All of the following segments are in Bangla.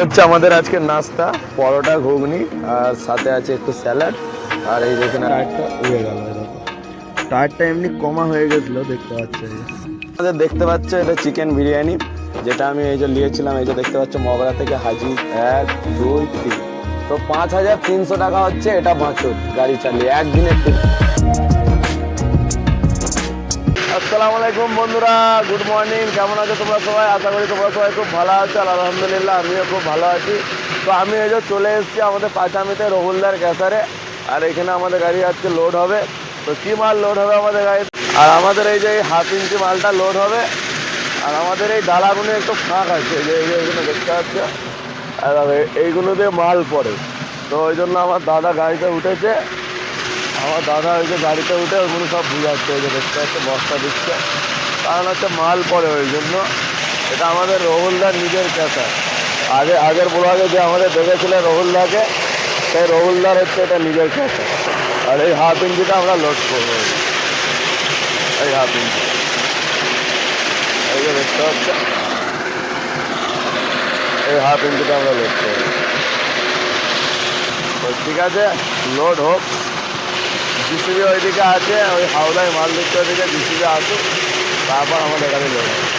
হচ্ছে আমাদের আজকে নাস্তা, পরোটা, ঘুগনি, আর সাথে আছে একটু স্যালাড। আর এই দেখুন টায়ারটা উড়ে গেল টায়ারটা এমনি কমা হয়ে গেছিল, দেখতে পাচ্ছ। এই আমাদের দেখতে পাচ্ছ, এটা চিকেন বিরিয়ানি, যেটা আমি এই যে নিয়েছিলাম, এই যে দেখতে পাচ্ছ, মগরা থেকে হাজি এক, দুই, তিন। তো পাঁচ হাজার তিনশো টাকা হচ্ছে এটা বাঁচুর গাড়ি চালিয়ে, একদিনের ট্রিপ আসসালামু আলাইকুম বন্ধুরা গুড মর্নিং কেমন আছো তোমরা সবাই? আশা করি তোমরা সবাই খুব ভালো আছো, আলহামদুলিল্লাহ, আমিও খুব ভালো আছি। তো আমি এই যে চলে এসেছি আমাদের পাঁচামিতে রহুলদার ক্যাসারে আর এখানে আমাদের গাড়ি আজকে লোড হবে। তো কী মাল লোড হবে আমাদের গাড়ি আর আমাদের এই যে হাফ ইঞ্চি মালটা লোড হবে, আর আমাদের এই ডালাগুলো একটু ফাঁক আছে, এই যে এই যে এখানে দেখতে পাচ্ছ? আর এই- এইগুলো দিয়ে মাল পড়ে। তো ওই জন্য আমার দাদা গাড়িতে উঠেছে আমার দাদা ওই যে গাড়িতে উঠে ওগুলো সব বুঝাচ্ছে, ওই যে দেখতে পাচ্ছে, বস্তা দিচ্ছে। কারণ হচ্ছে মাল পড়ে ওই জন্য। এটা আমাদের রহুলদার নিজের ক্যাসা আগে, আগের ব্লগে যে আমাদের দেখেছিল রহুলদাকে, সেই রহুলদার হচ্ছে এটা নিজের ক্যাসা আর এই হাফ ইঞ্চিটা আমরা লোড করব। এই হাফ ইঞ্চি। এই যে দেখতে পাচ্ছে। এই হাফ ইঞ্চিটা আমরা লোড করব। ঠিক আছে লোড হোক। জিসিবি ওইদিকে আছে ওই হাওড়ায় মাল দিচ্ছে ওইদিকে বিসিবি আসুক তারপর আমাদের এখানে লোক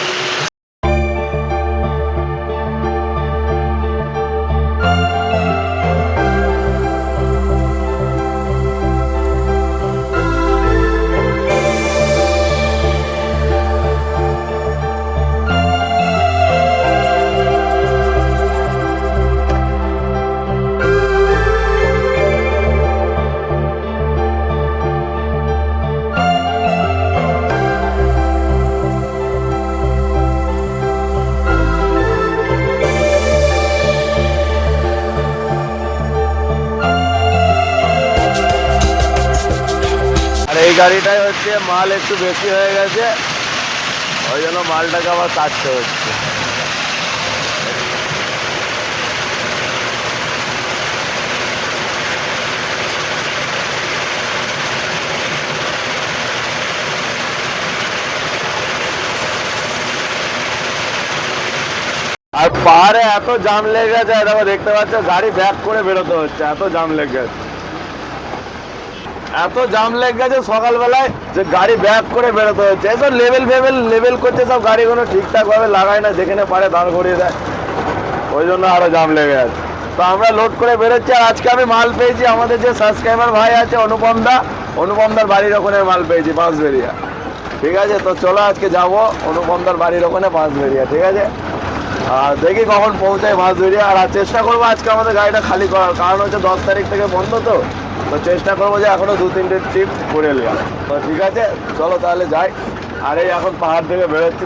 মাল একটু বেশি হয়ে গেছে। ওই জন্য মালটাকে আবার কাটতে হচ্ছে। আর পাহাড়ে এত জাম লেগে গেছে দেখো দেখতে পাচ্ছ, গাড়ি ব্যাক করে বেরোতে হচ্ছে, এত জাম লেগে গেছে। এত জাম লেগে গেছে সকালবেলায় যে গাড়ি ব্যাক করে বেরোতে হচ্ছে। এসব লেভেল ফেভেল লেভেল করছে সব গাড়িগুলো ঠিকঠাক ভাবে লাগায় না, যেখানে পারে দাঁড় করিয়ে দেয়। ওই জন্য আরও জাম লেগে গেছে। তো আমরা লোড করে বেরোচ্ছি, আর আজকে আমি মাল পেয়েছি আমাদের যে সাবস্ক্রাইবার ভাই আছে অনুপম দা অনুপম দার বাড়ির ওখানে মাল পেয়েছি বাঁশবেরিয়া ঠিক আছে? তো চলো আজকে যাব অনুপম দার বাড়ির ওখানে বাঁশবেরিয়া ঠিক আছে? আর দেখি কখন পৌঁছায় বাঁশবেরিয়া আর চেষ্টা করব আজকে আমাদের গাড়িটা খালি করার, কারণ হচ্ছে দশ তারিখ থেকে বন্ধ তো। তো চেষ্টা করব যে এখনও দু তিনটে ট্রিপ করে নেওয়া তো ঠিক আছে, চলো তাহলে যাই। আর এই এখন পাহাড় থেকে বেরোচ্ছি।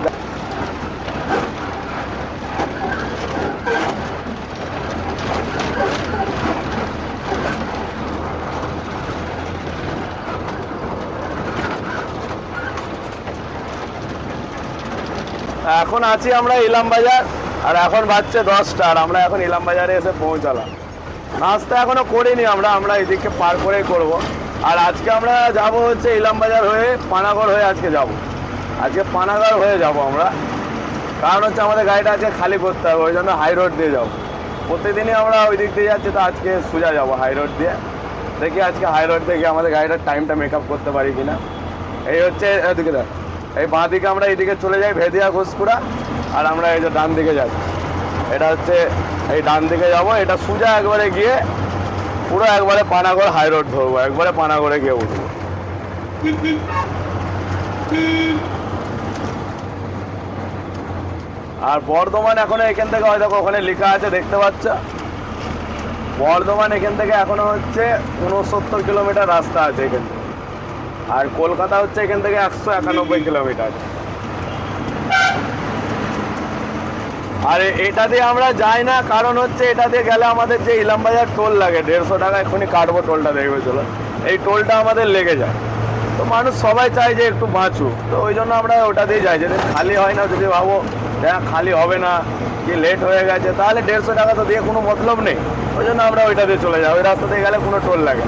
এখন আছি আমরা ইলাম বাজার আর এখন বাজছে দশটা, আর আমরা এখন ইলাম বাজারে এসে পৌঁছালাম। নাস্তা এখনও করিনি আমরা আমরা এদিকে পার করেই করব। আর আজকে আমরা যাব হচ্ছে ইলাম বাজার হয়ে পানাগড় হয়ে আজকে যাব। আজকে পানাগড় হয়ে যাব আমরা। কারণ হচ্ছে আমাদের গাড়িটা আজকে খালি করতে হবে, ওই জন্য হাই রোড দিয়ে যাব। প্রতিদিনই আমরা ওই দিক দিয়ে যাচ্ছি, তো আজকে সোজা যাব হাই রোড দিয়ে। দেখি আজকে হাই রোড থেকে আমাদের গাড়িটার টাইমটা মেক আপ করতে পারি কিনা। এই হচ্ছে এদিকে এই বাঁ দিকে আমরা এইদিকে চলে যাই, ভেদিয়া ঘোষপুরা আর আমরা এই যে ডান দিকে যাই এটা হচ্ছে এই ডান দিকে যাব, এটা সোজা একবারে গিয়ে পুরো একবারে পানাগড় হাই রোড ধরবো, একবারে পানাগড়ে গিয়ে উঠবো। আর বর্ধমান এখনও এখান থেকে হয়তো ওখানে লেখা আছে, দেখতে পাচ্ছ? বর্ধমান এখান থেকে এখনও হচ্ছে উনসত্তর কিলোমিটার রাস্তা আছে এখান থেকে। আর কলকাতা হচ্ছে এখান থেকে একশো একানব্বই কিলোমিটার। আর এ- এটা দিয়ে আমরা যাই না, কারণ হচ্ছে এটা দিয়ে গেলে আমাদের যে ইলামবাজার টোল লাগে, দেড়শো টাকা এখনই কাটবো টোলটা দেখবে চলো। এই টোলটা আমাদের লেগে যায়। তো মানুষ সবাই চায় যে একটু বাঁচুক, তো ওই জন্য আমরা ওটা দিয়ে যাই। যদি খালি হয় না, যদি ভাবো হ্যাঁ খালি হবে না, কি লেট হয়ে গেছে, তাহলে দেড়শো টাকা তো দিয়ে কোনো মতলব নেই। ওই জন্য আমরা ওইটা দিয়ে চলে যাই। ওই রাস্তা দিয়ে গেলে কোনো টোল লাগে।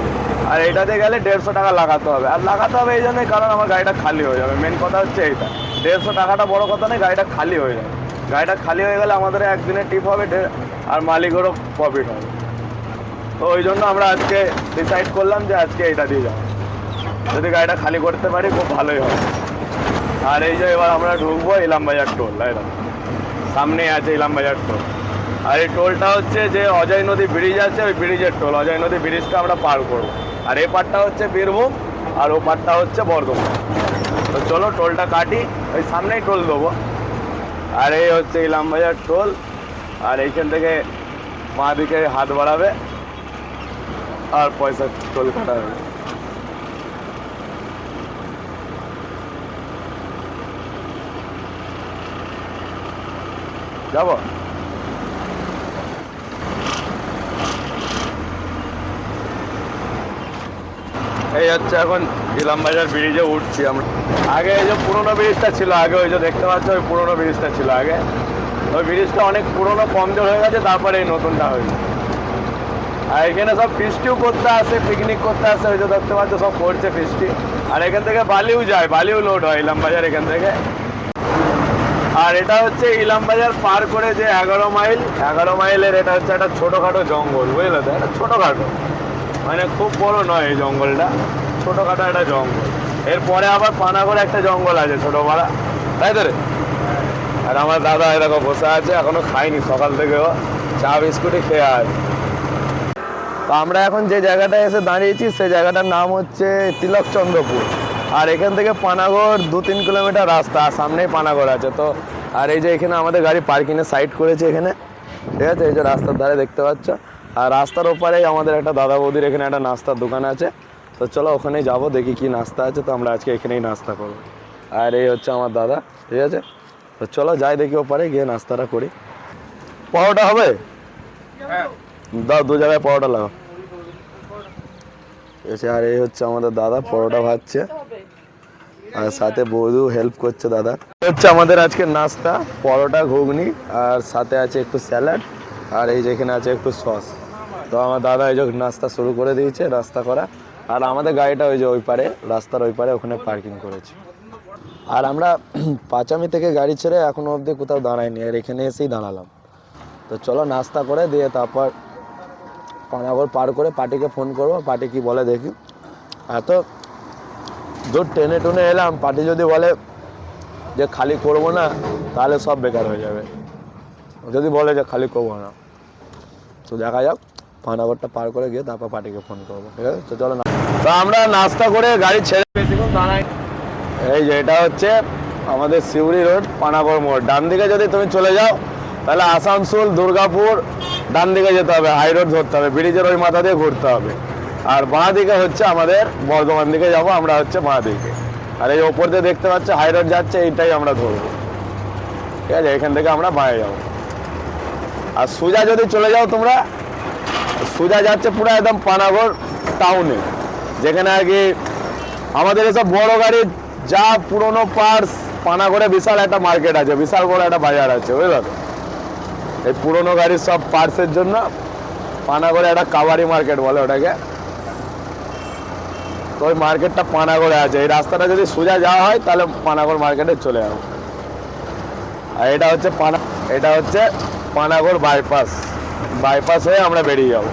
আর এইটাতে গেলে দেড়শো টাকা লাগাতে হবে। আর লাগাতে হবে এই জন্যই, কারণ আমার গাড়িটা খালি হয়ে যাবে। মেন কথা হচ্ছে এইটা। দেড়শো টাকাটা বড় কথা নেই গাড়িটা খালি হয়ে যাবে। গাড়িটা খালি হয়ে গেলে আমাদের একদিনের টিপ হবে আর মালিকেরও প্রফিট হবে। তো ওই জন্য আমরা আজকে ডিসাইড করলাম যে আজকে এটা দিয়ে যাব। যদি গাড়িটা খালি করতে পারি, খুব ভালোই হবে। আর এই যে এবার আমরা ঢুকবো ইলামবাজার টোল, তাই না? সামনেই আছে ইলামবাজার টোল। আর এই টোলটা হচ্ছে যে অজয় নদী ব্রিজ আছে, ওই ব্রিজের টোল। অজয় নদী ব্রিজটা আমরা পার করব। আর এই পারটা হচ্ছে বীরভূম, আর ও পারটা হচ্ছে বর্ধমান। তো চলো টোলটা কাটি, ওই সামনেই টোল দেবো। আর এই হচ্ছে ইলামবাজার টোল আর এইখান থেকে মা দিকে হাত বাড়াবে আর পয়সা টোল কাটা হবে যাব এই হচ্ছে এখন ইলামবাজার ব্রিজে উঠছি আমরা। আগে এই যে পুরোনো ব্রিজটা ছিল, আগে ওই যে দেখতে পাচ্ছ ওই পুরোনো ব্রিজটা ছিল আগে। ওই ব্রিজটা অনেক পুরোনো, কমজোর হয়ে গেছে, তারপরে এই নতুনটা হয়েছে। আর এখানে সব ফিস্টিও করতে আসে পিকনিক করতে আসে, ওই যে দেখতে পাচ্ছ সব করছে ফিস্টি। আর এখান থেকে বালিও যায়, বালিও লোড হয় ইলামবাজার এখান থেকে। আর এটা হচ্ছে ইলামবাজার পার করে যে এগারো মাইল, এগারো মাইলের এটা হচ্ছে একটা ছোটোখাটো জঙ্গল, বুঝলে তো? এটা ছোটোখাটো। মানে খুব বড় নয় এই জঙ্গলটা। ছোটোখাটো একটা জঙ্গল। এরপরে আবার পানাগড়ে একটা জঙ্গল আছে ছোটো পাড়া তাই তো রে? আর আমার দাদা এরকম বসে আছে, এখনও খাইনি সকাল থেকে চা, বিস্কুটই খেয়ে আছে তো আমরা এখন যে জায়গাটায় এসে দাঁড়িয়েছি, সেই জায়গাটার নাম হচ্ছে তিলকচন্দ্রপুর। আর এখান থেকে পানাগড় দু তিন কিলোমিটার রাস্তা, আর সামনেই পানাগড় আছে। তো আর এই যে এখানে আমাদের গাড়ি পার্কিংয়ে সাইড করেছে এখানে। ঠিক আছে? এই যে রাস্তার ধারে দেখতে পাচ্ছ। আর রাস্তার ওপারেই আমাদের একটা দাদা বৌদির এখানে একটা নাস্তার দোকান আছে। তো চলো ওখানেই যাব, দেখি কি নাস্তা আছে। তো আমরা আজকে এখানেই নাস্তা করব। আর এই হচ্ছে আমার দাদা, ঠিক আছে? তো চলো যাই দেখি ওপারে, গিয়ে নাস্তাটা করি। পরোটা হবে? দাও, দু জায়গায় পরোটা লাগাও এসে আর এই হচ্ছে আমাদের দাদা, পরোটা ভাজছে। আর সাথে বৌদু হেল্প করছে দাদা। হচ্ছে আমাদের আজকে নাস্তা, পরোটা, ঘুগনি, আর সাথে আছে একটু স্যালাড আর এই যেখানে আছে একটু সস তো আমার দাদা এই যে নাস্তা শুরু করে দিয়েছে রাস্তা করা। আর আমাদের গাড়িটা ওই যে ওই পারে, রাস্তার ওই পারে ওখানে পার্কিং করেছি। আর আমরা পাঁচামি থেকে গাড়ি ছেড়ে এখনও অবধি কোথাও দাঁড়াইনি, আর এখানে এসেই দাঁড়ালাম। তো চলো নাস্তা করে দিয়ে তারপর পানাগড় পার করে পার্টিকে ফোন করব, পার্টি কি বলে দেখি। এত দূর টেনে টুনে এলাম, পার্টি যদি বলে যে খালি করব না, তাহলে সব বেকার হয়ে যাবে। যদি বলে যে খালি করব না, তো দেখা যাক। পানাগড়টা পার করে গিয়ে তারপর পার্টিকে ফোন করব, ঠিক আছে? চলো না। তো আমরা নাস্তা করে গাড়ি ছেড়ে বেশিক্ষণ দাঁড়াই। এই যে এটা হচ্ছে আমাদের সিউড়ি রোড পানাগড় মোড়। ডান দিকে যদি তুমি চলে যাও, তাহলে আসানসোল, দুর্গাপুর, ডান দিকে যেতে হবে, হাই রোড ধরতে হবে, ব্রিজের ওই মাথা দিয়ে ঘুরতে হবে। আর বাঁ দিকে হচ্ছে আমাদের বর্ধমান দিকে যাব, আমরা হচ্ছে বাঁ দিকে। আর এই ওপর দিয়ে দেখতে পাচ্ছ, হাই রোড যাচ্ছে, এইটাই আমরা ধরবো। ঠিক আছে? এখান থেকে আমরা বাঁয়ে যাব। আর সোজা যদি চলে যাও তোমরা সোজা যাচ্ছে পুরো একদম পানাগড় টাউনে যেখানে কি আমাদের এসব বড় গাড়ির যা পুরনো পার্টস পানাগড়ে বিশাল একটা মার্কেট আছে, বিশাল বড় একটা বাজার আছে, বুঝলো? তো এই পুরনো গাড়ির সব পার্টসের জন্য পানাগড়ে একটা কাবারি মার্কেট বলে ওটাকে। তো ওই মার্কেটটা পানাগড়ে আছে। এই রাস্তাটা যদি সোজা যাওয়া হয়, তাহলে পানাগড় মার্কেটে চলে যাব। আর এটা হচ্ছে পানা, এটা হচ্ছে পানাগড় বাইপাস বাইপাস হয়ে আমরা বেরিয়ে যাব।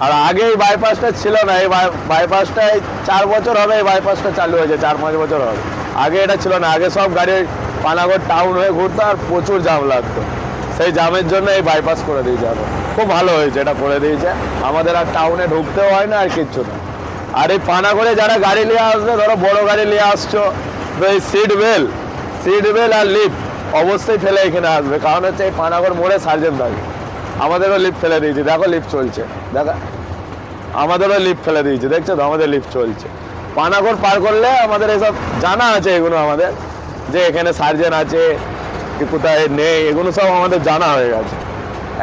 আর আগে এই বাইপাসটা ছিল না, এই বাই- বাইপাসটা এই চার বছর হবে, এই বাইপাসটা চালু হয়েছে, চার পাঁচ বছর হবে। আগে এটা ছিল না, আগে সব গাড়ি পানাগড় টাউন হয়ে ঘুরতো আর প্রচুর জাম লাগতো। সেই জামের জন্য এই বাইপাস করে দিয়েছে এখন খুব ভালো হয়েছে, এটা করে দিয়েছে। আমাদের আর টাউনে ঢুকতেও হয় না আর কিচ্ছু না। আর এই পানাগড়ে যারা গাড়ি নিয়ে আসবে, ধরো বড় গাড়ি নিয়ে আসছো, তো এই সিট বেল সিট বেল আর লিফট অবশ্যই ফেলে এখানে আসবে। কারণ হচ্ছে এই পানাগড় মোড়ে সার্জেন থাকে। আমাদেরও লিফট ফেলে দিয়েছি, দেখো লিফট চলছে। দেখা, আমাদেরও লিফট ফেলে দিয়েছে, দেখছ তো? আমাদের লিফট চলছে। পানাগড় পার করলে আমাদের এসব জানা আছে এগুলো আমাদের, যে এখানে সার্জেন আছে কোথায় নেই, এগুলো সব আমাদের জানা হয়ে গেছে।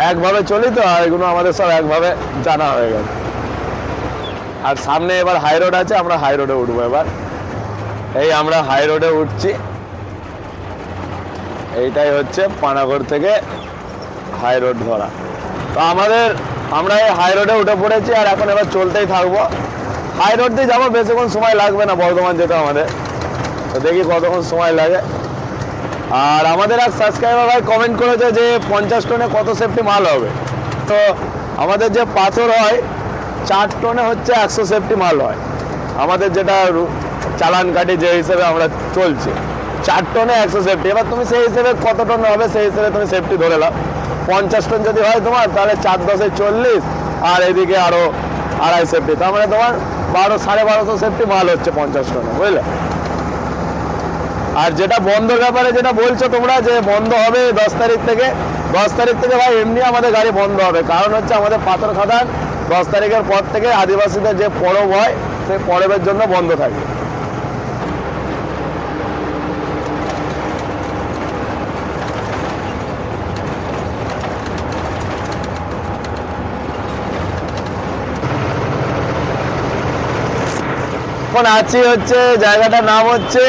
একভাবে চলি তো, আর এগুলো আমাদের সব একভাবে জানা হয়ে গেছে। আর সামনে এবার হাই রোড আছে, আমরা হাই রোডে উঠবো এবার। এই আমরা হাই রোডে উঠছি। এইটাই হচ্ছে পানাগড় থেকে হাই রোড ধরা। তো আমাদের আমরা এই হাই রোডে উঠে পড়েছি আর এখন এবার চলতেই থাকব। হাই রোড দিয়ে যাব, বেশিক্ষণ সময় লাগবে না বর্ধমান যেতে আমাদের। তো দেখি কতক্ষণ সময় লাগে। আর আমাদের এক সাবস্ক্রাইবার ভাই কমেন্ট করেছে যে পঞ্চাশ টনে কত সেফটি মাল হবে। তো আমাদের যে পাথর হয়, চার টনে হচ্ছে একশো সেফটি মাল হয়। আমাদের যেটা চালান কাটি যে হিসেবে আমরা চলছে, চার টনে একশো সেফটি এবার তুমি সেই হিসেবে কত টন হবে, সেই হিসেবে তুমি সেফটি ধরে নাও। পঞ্চাশ টন যদি হয় তোমার, তাহলে চার দশে চল্লিশ, আর এদিকে আরও আড়াই সেফটি। তার মানে তোমার বারো, সাড়ে বারোশো সেফটি মাল হচ্ছে পঞ্চাশ টনে বুঝলে? আর যেটা বন্ধর ব্যাপারে যেটা বলছো তোমরা যে বন্ধ হবে দশ তারিখ থেকে, দশ তারিখ থেকে ভাই এমনি আমাদের গাড়ি বন্ধ হবে। কারণ হচ্ছে আমাদের পাথর খাদান দশ তারিখের পর থেকে আদিবাসীদের যে পরব হয়, সেই পরবের জন্য বন্ধ থাকে। এখন আছি হচ্ছে, জায়গাটার নাম হচ্ছে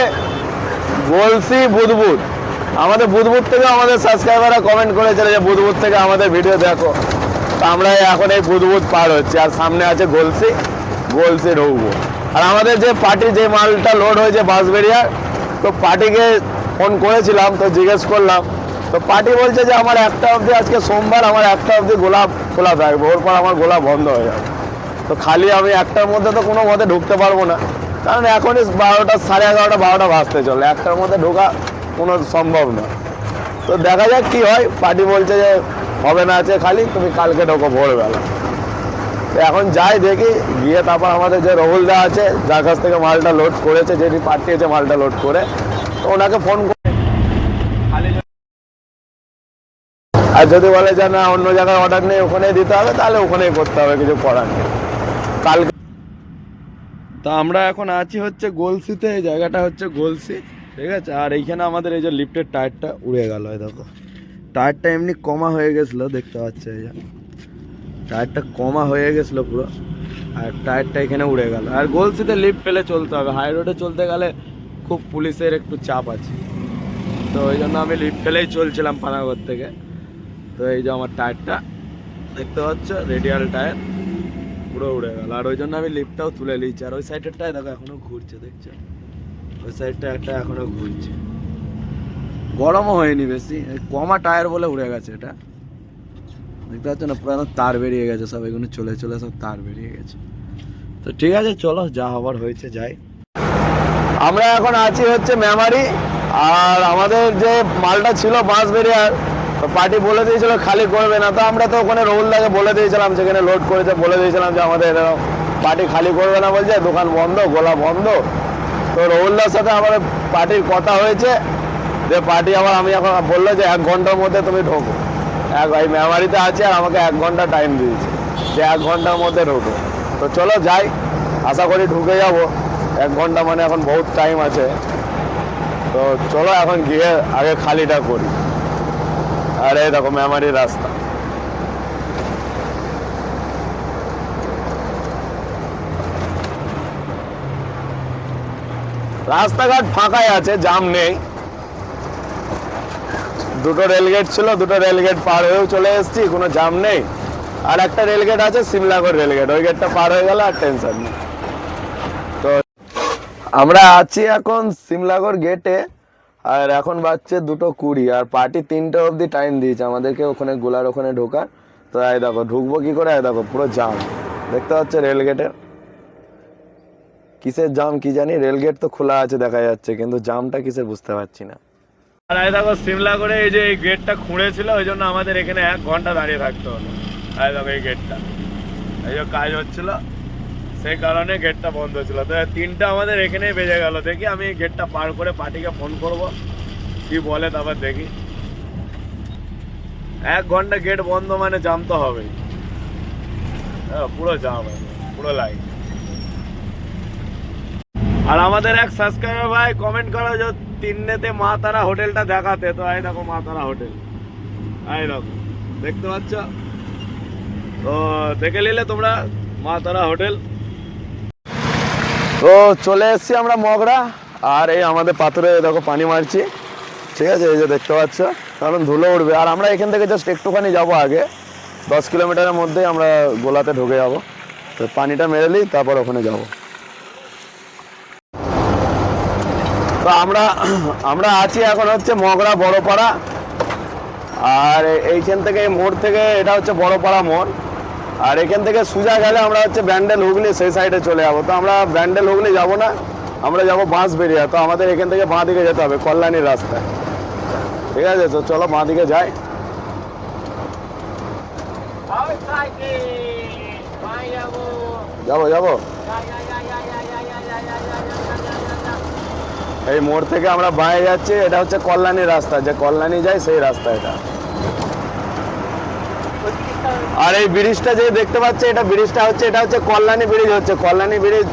বলছি বুধবুধ। আমাদের বুধবুধ থেকে আমাদের সাবস্ক্রাইবাররা কমেন্ট করেছিল যে, বুধবুধ থেকে আমাদের ভিডিও দেখো। তো আমরা এখন এই বুধবুধ পার হচ্ছি। আর সামনে আছে গলসি গলসি ঢুকবো আর আমাদের যে পার্টি যে মালটা লোড হয়েছে বাঁশবেড়িয়ার তো পার্টিকে ফোন করেছিলাম, তো জিজ্ঞেস করলাম। তো পার্টি বলছে যে, আমার একটা অবধি আজকে সোমবার, আমার একটা অবধি গোলাপ খোলা থাকবে। ওর পর আমার গোলাপ বন্ধ হয়ে যাবে। তো খালি আমি একটার মধ্যে তো কোনো মতে ঢুকতে পারব না। কারণ এখনই বারোটা, সাড়ে এগারোটা, বারোটা বাজতে চলে একটার মধ্যে ঢোকা কোনো সম্ভব না। তো দেখা যাক কি হয়। পার্টি বলছে যে হবে না আছে খালি, তুমি কালকে ঢোকো ভোরবেলা। তো এখন যাই দেখি, গিয়ে তারপর আমাদের যে রহুলদা আছে, যার কাছ থেকে মালটা লোড করেছে, যেটি পাঠিয়েছে মালটা লোড করে, তো ওনাকে ফোন করে আর যদি বলে যে না, অন্য জায়গায় অর্ডার নেই, ওখানেই দিতে হবে, তাহলে ওখানেই করতে হবে, কিছু করার নেই। কালকে তা আমরা এখন আছি হচ্ছে গোলসিতে, এই জায়গাটা হচ্ছে গোলসি, ঠিক আছে? আর এইখানে আমাদের এই যে লিফটের টায়ারটা উড়ে গেল দেখো। টায়ারটা এমনি কমা হয়ে গেছিল, দেখতে পাচ্ছ এই যে। টায়ারটা কমা হয়ে গেছিল পুরো, আর টায়ারটা এখানে উড়ে গেল। আর গোলসিতে লিফট ফেলে চলতে হবে, হাই রোডে চলতে গেলে খুব পুলিশের একটু চাপ আছে। তো ওই জন্য আমি লিফট ফেলেই চলছিলাম পানাগড় থেকে। তো এই যে আমার টায়ারটা, দেখতে পাচ্ছ? Radial tyre. পুরো উড়ে গেল। আর ওই জন্য আমি লিফটটাও তুলে নিয়েছি। আর ওই সাইডেরটাই দেখো, এখনও ঘুরছে, দেখছ? ওই সাইডটা একটা এখনও ঘুরছে। গরমও হয়নি বেশি। কমা টায়ার বলে উড়ে গেছে এটা। দেখতে পাচ্ছ না পুরো তার বেরিয়ে গেছে, সব এগুলো চলে চলে সব তার বেরিয়ে গেছে। তো ঠিক আছে, চলো, যা হবার হয়েছে, যাই। আমরা এখন আছি হচ্ছে মেমারি, আর আমাদের যে মালটা ছিল বাঁশবেরিয়ার পার্টি বলে দিয়েছিল, খালি করবে না। তো আমরা তো ওখানে রোলদাকে বলে দিয়েছিলাম, সেখানে লোড করেছে, বলে দিয়েছিলাম যে আমাদের পার্টি খালি করবে না বলছে, দোকান বন্ধ, গোলা বন্ধ। তো রহুলদার সাথে আমার পার্টির কথা হয়েছে, যে পার্টি আবার আমি এখন বলল যে এক ঘণ্টার মধ্যে তুমি ঢোকো। এক ভাই মেমারিতে আছে আর আমাকে এক ঘণ্টা টাইম দিয়েছে, যে এক ঘণ্টার মধ্যে ঢোকো। তো চলো যাই, আশা করি ঢুকে যাব। এক ঘণ্টা মানে এখন বহুত টাইম আছে। তো চলো এখন গিয়ে আগে খালিটা করি। আর দেখো মেমারির রাস্তা। রাস্তাঘাট ফাঁকাই আছে জাম নেই। দুটো রেলগেট ছিল, দুটো রেলগেট পার হয়েও চলে এসেছি, কোনো জাম নেই। আর একটা রেলগেট আছে, সিমলাগড় রেলগেট ওই গেটটা পার হয়ে গেল আর টেনশন নেই। তো আমরা আছি এখন সিমলাগড় গেটে আর এখন বাজছে দুটো কুড়ি, আর পার্টি তিনটে অবধি টাইম দিয়েছে আমাদেরকে ওখানে গোলার ওখানে ঢোকার। তো এই দেখো, ঢুকবো কি করে? এই দেখো, পুরো জাম দেখতে পাচ্ছে রেলগেটের কিসের জাম কি জানি? রেলগেট তো খোলা আছে, দেখা যাচ্ছে, কিন্তু জামটা কিসের বুঝতে পারছি না। আর এই দেখো, সিমলা করে এই যে এই গেটটা খুঁড়েছিল, ওই জন্য আমাদের এখানে এক ঘণ্টা দাঁড়িয়ে থাকতে হলো। এই দেখো, এই গেটটা এই যে কাজ হচ্ছিল। সেই কারণে গেটটা বন্ধ ছিল। তো তিনটা আমাদের এখানেই বেজে গেল। দেখি আমি গেটটা পার করে পার্টিকে ফোন করব। কি বলে তারপর দেখি। এক ঘণ্টা গেট বন্ধ মানে জাম তো হ্যাঁ, পুরো জাম পুরো লাইন আর আমাদের এক সাবস্ক্রাইবার ভাই কমেন্ট করো যে তিন্নেতে মা তারা হোটেলটা দেখাতে। তো এই দেখো মা তারা হোটেল। এই দেখো দেখতে পাচ্ছ? তো দেখে নিলে তোমরা মা তারা হোটেল। তো চলে এসেছি আমরা মগরা। আর এই আমাদের পাথরে দেখো পানি মারছি। ঠিক আছে, এই যে দেখতে পাচ্ছ। কারণ ধুলো উঠবে। আর আমরা এখান থেকে জাস্ট একটুখানি যাব আগে। দশ কিলোমিটারের মধ্যেই আমরা গোলাতে ঢুকে যাব। তো পানিটা মেরে নিই, তারপর ওখানে যাব। তো আমরা আমরা আছি এখন হচ্ছে মগরা বড়পাড়া। আর এইখান থেকে মোড় থেকে এটা হচ্ছে বড়পাড়া মোড়। আর এখান থেকে সোজা গেলে আমরা হচ্ছে ব্যান্ডেল হুগলি, সেই সাইডে চলে যাব। তো আমরা ব্যান্ডেল হুগলি যাব না, আমরা যাব বাঁশ বেরিয়া তো আমাদের এখান থেকে বাঁ দিকে যেতে হবে কল্যাণীর রাস্তায়। ঠিক আছে, তো চলো বাঁ দিকে যাই। যাব যাব। এই মোড় থেকে আমরা বাইরে যাচ্ছি, এটা হচ্ছে কল্যাণী রাস্তা। যে কল্যাণী যায়, সেই রাস্তা এটা। আর এই ব্রিজটা যে দেখতে পাচ্ছে এটা ব্রিজটা হচ্ছে, এটা হচ্ছে কল্যাণী ব্রিজ হচ্ছে। কল্যাণী ব্রিজ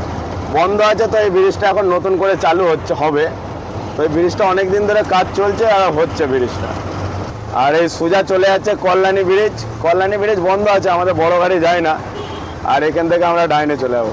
বন্ধ আছে, তো এই ব্রিজটা এখন নতুন করে চালু হচ্ছে, হবে। তো এই ব্রিজটা অনেক দিন ধরে কাজ চলছে আর হচ্ছে ব্রিজটা। আর এই সোজা চলে যাচ্ছে কল্যাণী ব্রিজ। কল্যাণী ব্রিজ বন্ধ আছে, আমাদের বড় গাড়ি যায় না। আর এখান থেকে আমরা ডাইনে চলে যাব।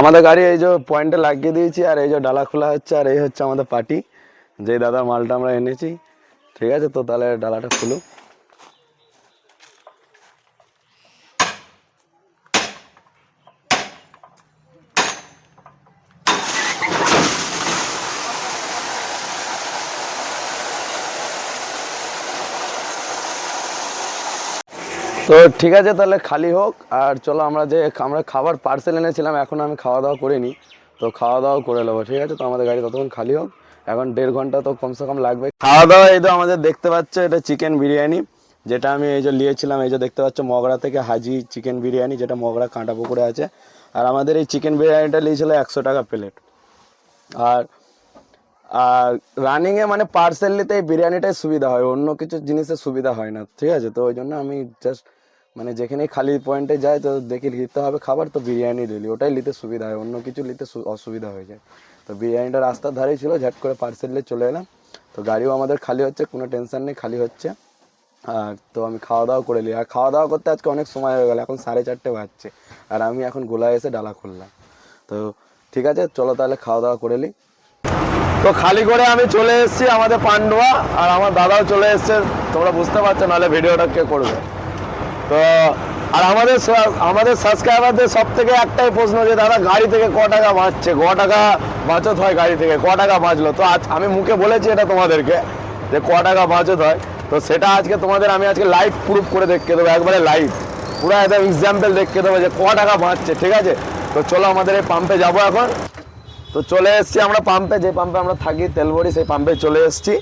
আমাদের গাড়ি এই যে পয়েন্টে লাগিয়ে দিয়েছি, আর এই যে ডালা খোলা হচ্ছে, আর এই হচ্ছে আমাদের পার্টি। যে দাদা মালটা আমরা এনেছি, ঠিক আছে? তো তাহলে ডালাটা খুলো ঠিক আছে, তাহলে খালি হোক। আর চলো আমরা যে আমরা খাবার পার্সেল এনেছিলাম, এখন আমি খাওয়া দাওয়া করিনি। তো খাওয়া দাওয়া করে নেব, ঠিক আছে? তো আমাদের গাড়ি ততক্ষণ খালি হোক। এখন দেড় ঘণ্টা তো কমসে কম লাগবে। খাওয়া দাওয়া এই তো আমাদের দেখতে পাচ্ছ, এটা চিকেন বিরিয়ানি। যেটা আমি এই যে নিয়েছিলাম, এই যে দেখতে পাচ্ছ, মগরা থেকে হাজি চিকেন বিরিয়ানি, যেটা মগরা কাঁটা পুকুরে আছে। আর আমাদের এই চিকেন বিরিয়ানিটা নিয়েছিল একশো টাকা প্লেট আর আর রানিংয়ে মানে পার্সেল নিতে এই বিরিয়ানিটাই সুবিধা হয়, অন্য কিছু জিনিসের সুবিধা হয় না, ঠিক আছে? তো ওই জন্য আমি জাস্ট মানে যেখানেই খালি পয়েন্টে যাই তো দেখি নিতে হবে খাবার, তো বিরিয়ানি নিলি ওটাই নিতে সুবিধা হয়, অন্য কিছু নিতে অসুবিধা হয়ে যায়। তো বিরিয়ানিটা রাস্তার ধারেই ছিল, ঝট করে পার্সেল নিয়ে চলে এলাম। তো গাড়িও আমাদের খালি হচ্ছে, কোনো টেনশন নেই, খালি হচ্ছে। আর তো আমি খাওয়া দাওয়া করে নিই। আর খাওয়া দাওয়া করতে আজকে অনেক সময় হয়ে গেল, এখন সাড়ে চারটে বাজছে। আর আমি এখন গোলায় এসে ডালা খুললাম। তো ঠিক আছে, চলো তাহলে খাওয়া দাওয়া করে নিই। তো খালি করে আমি চলে এসেছি আমাদের পান্ডুয়া, আর আমার দাদাও চলে এসেছে। তোমরা বুঝতে পারছ, নাহলে ভিডিওটা কে করবে? তো, আর আমাদের আমাদের সাবস্ক্রাইবারদের সব থেকে একটাই প্রশ্ন যে, দাদা, গাড়ি থেকে ক টাকা বাঁচছে? ক টাকা বাঁচত হয় গাড়ি থেকে, ক টাকা বাঁচলো? তো আজ আমি মুখে বলেছি এটা তোমাদেরকে, যে ক টাকা বাঁচত হয়। তো সেটা আজকে তোমাদের আমি আজকে লাইভ প্রুফ করে দেখতে দেবো, একবারে লাইভ পুরো একদম এক্সাম্পল দেখতে দেবো যে, ক টাকা বাঁচছে, ঠিক আছে? তো চলো আমাদের এই পাম্পে যাব এখন। তো চলে এসেছি আমরা পাম্পে যে পাম্পে আমরা থাকি, তেলবড়ি, সেই পাম্পে চলে এসেছি।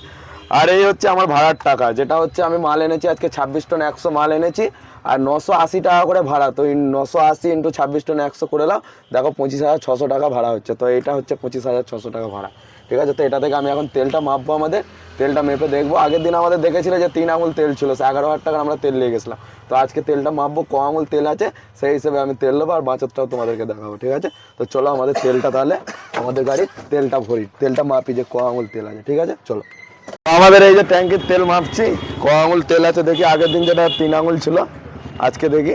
আর এই হচ্ছে আমার ভাড়ার টাকা, যেটা হচ্ছে আমি মাল এনেছি, আজকে ছাব্বিশ টন একশো মাল এনেছি। আর নশো আশি টাকা করে ভাড়া, তো নশো আশি ইন্টু ছাব্বিশ টন একশো করে নাও। দেখো পঁচিশ হাজার ছশো টাকা ভাড়া হচ্ছে, তো এটা হচ্ছে পঁচিশ হাজার ছশো টাকা ভাড়া। ঠিক আছে? তো এটা থেকে আমি এখন তেলটা মাপবো আমাদের। তেলটা মেপে দেখব। আগের দিন আমাদের দেখেছিল যে তিন আঙুল তেল ছিল, সে এগারো হাজার টাকার আমরা তেল নিয়ে গেছিলাম। তো আজকে তেলটা মাপবো, ক আঙুল তেল আছে, সেই হিসেবে আমি তেল নেব আর বাঁচতটাও তোমাদেরকে দেখাবো, ঠিক আছে? তো চলো আমাদের তেলটা তাহলে আমাদের গাড়ির তেলটা ভরি। তেলটা মাপি যে ক আঙুল তেল আছে, ঠিক আছে? চলো। আমাদের এই যে ট্যাঙ্কির তেল মাপছি, ক আঙুল তেল আছে দেখি। আগের দিন যেটা তিন আঙুল ছিল আজকে দেখি।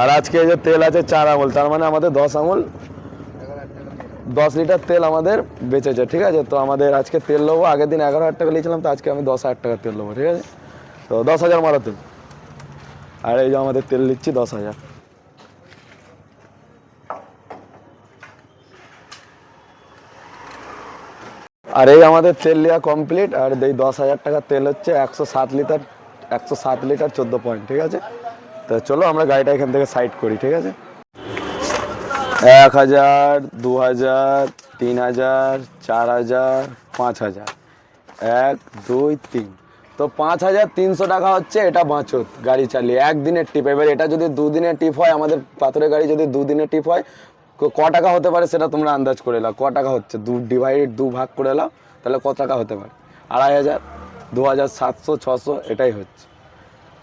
আর আজকে এই যে তেল আছে চার আঙুল তার মানে আমাদের দশ আঙুল দশ লিটার তেল আমাদের বেঁচেছে ঠিক আছে? তো আমাদের আজকে তেল নেব আগের দিন এগারো হাজার টাকা নিয়েছিলাম তো আজকে আমি দশ হাজার টাকার তেল নেব ঠিক আছে? তো দশ হাজার মারা তেল। আর এই যে আমাদের তেল নিচ্ছি দশ হাজার। আর এই আমাদের তেল নেওয়া কমপ্লিট আর এই দশ হাজার টাকার তেল হচ্ছে একশো সাত লিটার একশো সাত লিটার চোদ্দ পয়েন্ট, ঠিক আছে? তো চলো আমরা গাড়িটা এখান থেকে সাইড করি, ঠিক আছে? এক হাজার দু হাজার তিন হাজার চার হাজার পাঁচ হাজার এক, দুই, তিন। তো পাঁচ হাজার তিনশো টাকা হচ্ছে এটা বাঁচত গাড়ি চালিয়ে। একদিনের টিপ। এবার এটা যদি দুদিনের টিপ হয়, আমাদের পাথরের গাড়ি যদি দুদিনের টিপ হয়, ক- টাকা হতে পারে সেটা তোমরা আন্দাজ করে নাও। ক টাকা হচ্ছে? দু ডিভাইড দু ভাগ করে নাও, তাহলে কত টাকা হতে পারে? আড়াই হাজার। দু হাজার সাতশো, ছশো, এটাই হচ্ছে।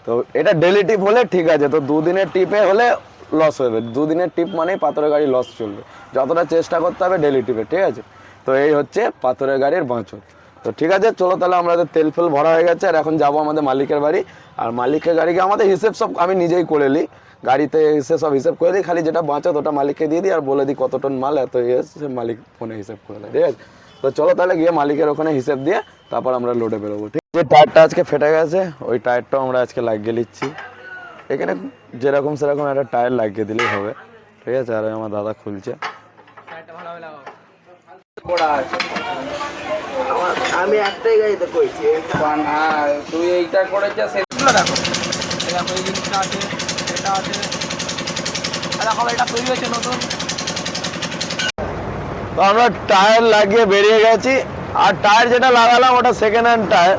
তো এটা ডেলি টিপ হলে ঠিক আছে, তো দুদিনের টিপে হলে লস হবে দুদিনের টিপ মানেই পাথরের গাড়ি লস চলবে। যতটা চেষ্টা করতে হবে ডেলি টিপে ঠিক আছে? তো এই হচ্ছে পাথরের গাড়ির বাঁচন। তো ঠিক আছে, চলো তাহলে আমাদের তেল ফেল ভরা হয়ে গেছে, আর এখন যাব আমাদের মালিকের বাড়ি। আর মালিকের গাড়িকে আমাদের হিসেব সব আমি নিজেই করে নিই। গাড়িতে এসে সব হিসেব করে দিই, খালি যেটা বাঁচত ওটা মালিককে দিয়ে দিই, আর বলে দিই কত টন মাল, এত ইয়ে সে মালিক ফোনে হিসেব করে দেয়, ঠিক আছে? তো চলো তাহলে গিয়ে মালিকের ওখানে হিসেব দিয়ে তারপর আমরা লোডে বেরোবো ঠিক? যে টায়ারটা আজকে ফেটে গেছে ওই টায়ারটাও আমরা আজকে লাগিয়ে নিচ্ছি। এখানে যেরকম সেরকম একটা টায়ার লাগিয়ে দিলেই হবে ঠিক আছে? আর আমার দাদা খুলছে। আমি একটাই গাড়িতে কইছি হ্যাঁ তুই এইটা দেখো। এই এই জিনিসটা আছে এটা আছে। দেখো এটা তৈরি হয়েছে নতুন। তো আমরা টায়ার লাগিয়ে বেরিয়ে গেছি। আর টায়ার যেটা লাগালাম ওটা সেকেন্ড হ্যান্ড টায়ার।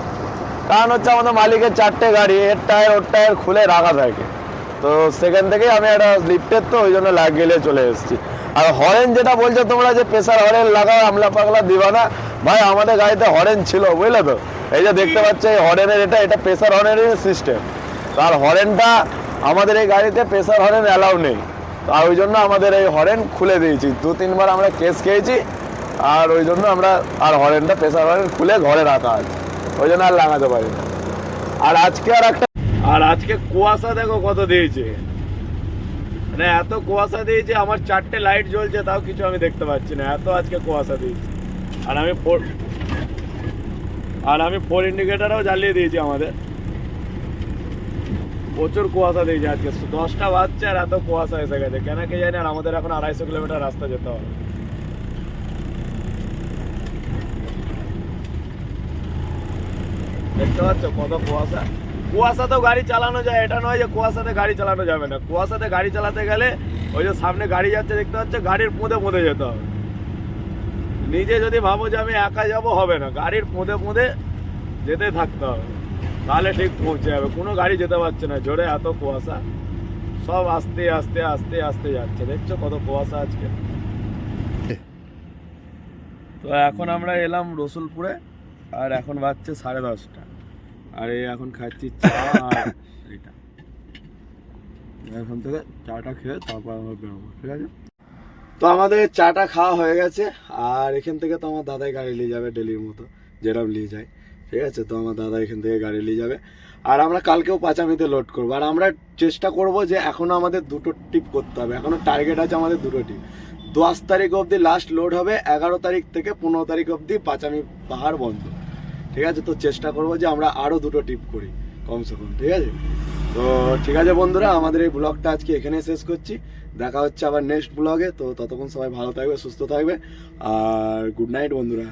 কারণ হচ্ছে আমাদের মালিকের চারটে গাড়ি, এর টায়ার, ওর টায়ার খুলে রাখা থাকে। তো সেখান থেকেই আমি একটা লিফটের তো ওই জন্য লাগিয়ে চলে এসেছি। আর হরেন যেটা বলছো তোমরা যে প্রেশার হরেন লাগাও, আমলা পাগলা দিবা না ভাই, আমাদের গাড়িতে হরেন ছিল, বুঝলে তো? এই যে দেখতে পাচ্ছ, এই হরেনের এটা এটা প্রেশার হরেনের সিস্টেম আর হরেনটা আমাদের এই গাড়িতে প্রেশার হরেন অ্যালাউ নেই। আর ওই জন্য আমাদের এই হরেন খুলে দিয়েছি। দু, তিনবার আমরা কেস খেয়েছি, আর ওই জন্য আমরা আর হরেনটা প্রেসার হরেন খুলে ঘরে রাখা আছে। ওই জন্য আর লাগাতে পারি না। আর আজকে আর একটা আর আজকে কুয়াশা দেখো কত দিয়েছে। মানে এত কুয়াশা দিয়েছে, আমার চারটে লাইট জ্বলছে, তাও কিছু আমি দেখতে পাচ্ছি না। এত আজকে কুয়াশা দিয়েছে। আর আমি ফোর আর আমি ফোর ইন্ডিকেটারও জ্বালিয়ে দিয়েছি আমাদের। প্রচুর কুয়াশা দিয়েছে আজকে। দশটা বাজছে আর এত কুয়াশা এসে গেছে কেন কে জানি? আর আমাদের এখন আড়াইশো কিলোমিটার রাস্তা যেতে হবে। দেখতে পাচ্ছ কত কুয়াশা? কুয়াশাতেও গাড়ি চালানো যায়। এটা নয় যে কুয়াশাতে গাড়ি চালানো যাবে না। কুয়াশাতে গাড়ি চালাতে গেলে ওই যে সামনে গাড়ি যাচ্ছে, দেখতে পাচ্ছ? গাড়ির পুঁদে পুঁদে যেতে হবে। নিজে যদি ভাবো যে আমি একা যাব, হবে না। গাড়ির পুঁদে পুঁদে যেতে থাকতে হবে। তাহলে ঠিক পৌঁছে যাবে। কোনো গাড়ি যেতে পারছে না। জোরে এত কুয়াশা। সব আস্তে আস্তে আস্তে আস্তে যাচ্ছে। দেখছ কত কুয়াশা আজকে? তো এখন আমরা এলাম রসুলপুরে আর এখন বাজছে সাড়ে দশটা। আর এই এখন খাচ্ছি চা আর এখন থেকে চাটা খেয়ে তারপর আমরা বেরোবো ঠিক আছে? তো আমাদের চাটা খাওয়া হয়ে গেছে আর এখান থেকে তো আমার দাদাই গাড়ি নিয়ে যাবে ডেলির মতো যেরকম নিয়ে যায়। ঠিক আছে? তো আমার দাদা এখান থেকে গাড়ি নিয়ে যাবে। আর আমরা কালকেও পাঁচামিতে লোড করব। আর আমরা চেষ্টা করব যে এখনও আমাদের দুটো টিপ করতে হবে। এখনও টার্গেট আছে আমাদের দুটো টিপ দশ তারিখ অবধি লাস্ট লোড হবে। এগারো তারিখ থেকে পনেরো তারিখ অবধি পাঁচামি পাহাড় বন্ধ। ঠিক আছে? তো চেষ্টা করব যে আমরা আরও দুটো টিপ করি। কমসে কম। ঠিক আছে? তো ঠিক আছে বন্ধুরা, আমাদের এই ব্লগটা আজকে এখানে শেষ করছি। দেখা হচ্ছে আবার নেক্সট ব্লগে তো ততক্ষণ সবাই ভালো থাকবে, সুস্থ থাকবে। আর গুড নাইট বন্ধুরা।